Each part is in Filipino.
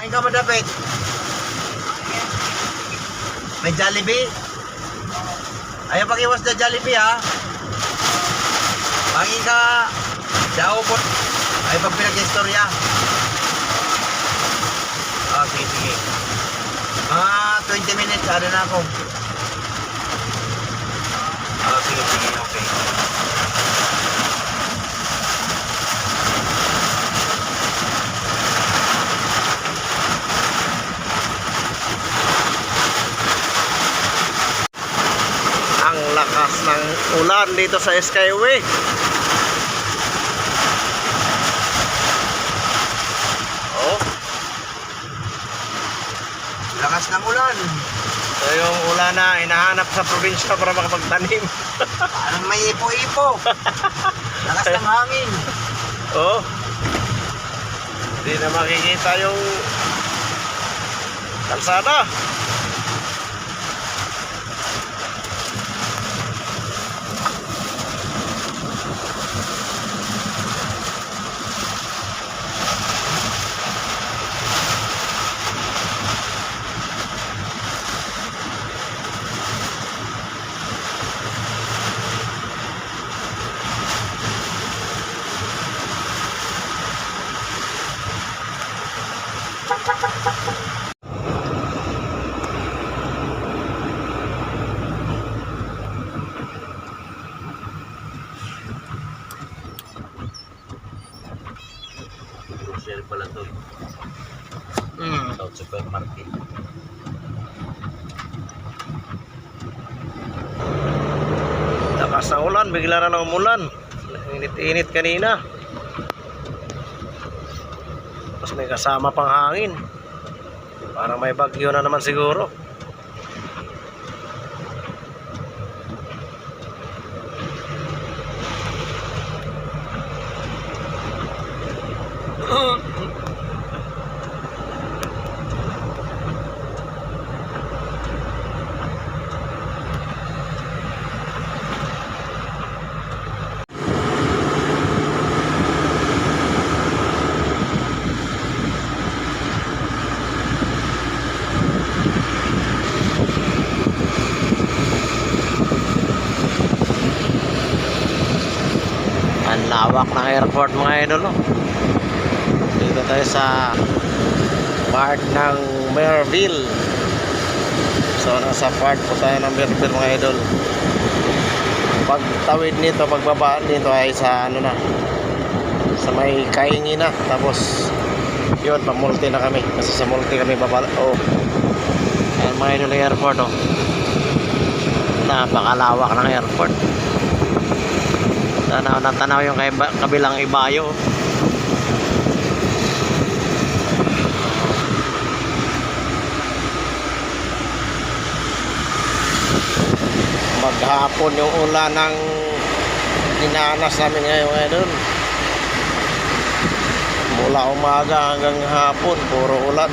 Kain ka madapit. May Jollibee? Ayaw pakiwas na Jollibee ha. Pangi ka. Daw po. Ay pag pinag-istorya. Ah, sige. Mga 20 minutes, ano na ako. Ah, sige, sige, okay. Ang lakas ng ulan dito sa Skyway. Oh, Lakas ng ulan. ito yung ulan na hinahanap sa probinsya para makapagtanim. Parang may ipo-ipo. Lakas ng hangin. oh. Hindi na makikita yung kalsada. Grocery pala to. Hmm. South Supermarket. Lakas na ulan, bigla na lang umulan. Init-init kanina. Tapos may kasama pang hangin. Parang may bagyo na naman siguro. Ang lawak ng airport mga idol. Oh. Dito tayo sa part ng Merville. So nasa part po tayo ng Merville mga idol. Pag tawid nito, pagbabaan nito ay sa ano na sa may kaingi na tapos yun, pamulti na kami kasi sa multi kami babala oh. Ayan mga idol airport oh. Napakalawak ng airport Tanaw na tanaw yung kabilang ibayo. Maghapon yung ulan ng dinanas namin ngayon ngayon. Mula umaga hanggang hapon, puro ulan.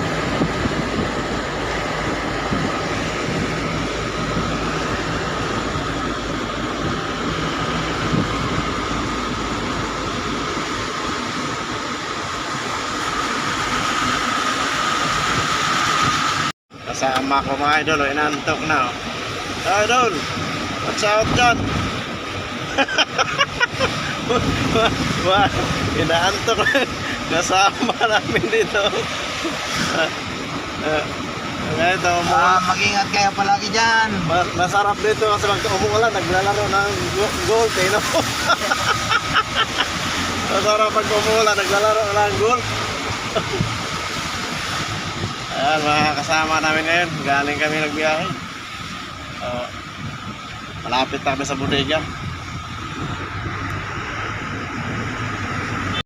Kasama ko mga idol, oh, inantok na. Oh. Idol, watch out dyan. Inaantok kasama namin dito. uh, ito, Ah, mag-ingat kayo palagi dyan. ma- masarap dito kasi pag umuulan, naglalaro ng go- golf eh, no? masarap pag umuulan, naglalaro ng golf. Ayan, mga kasama namin ngayon. Galing kami nagbiyahe. Uh, malapit na kami sa bodega.